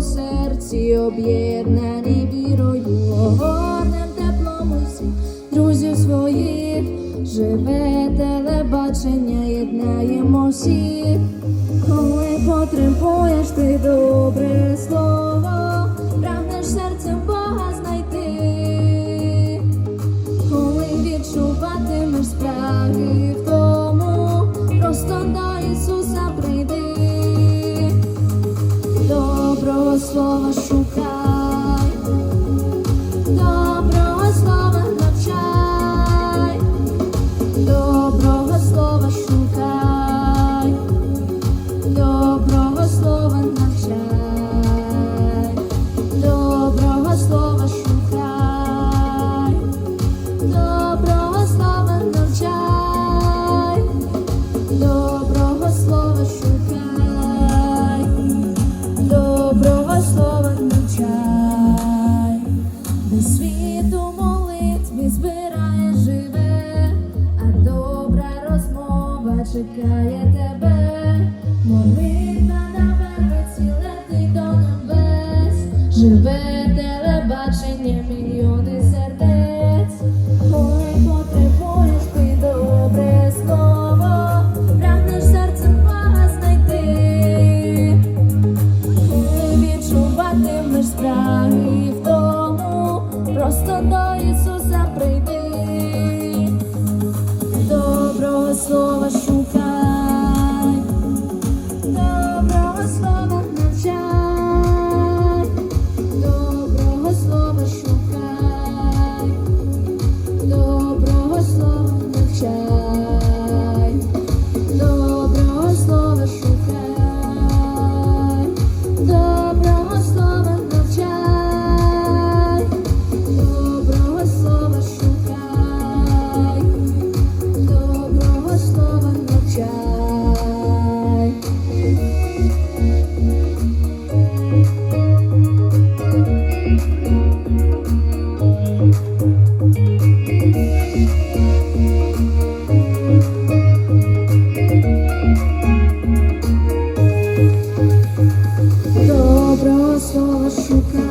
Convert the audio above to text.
серці об'єднані вірою, огонем теплом усіх друзів своїх, живе телебачення, єднаємо всіх, коли потребуєш ти добре слово. доброго слова шукати. a. so sugar.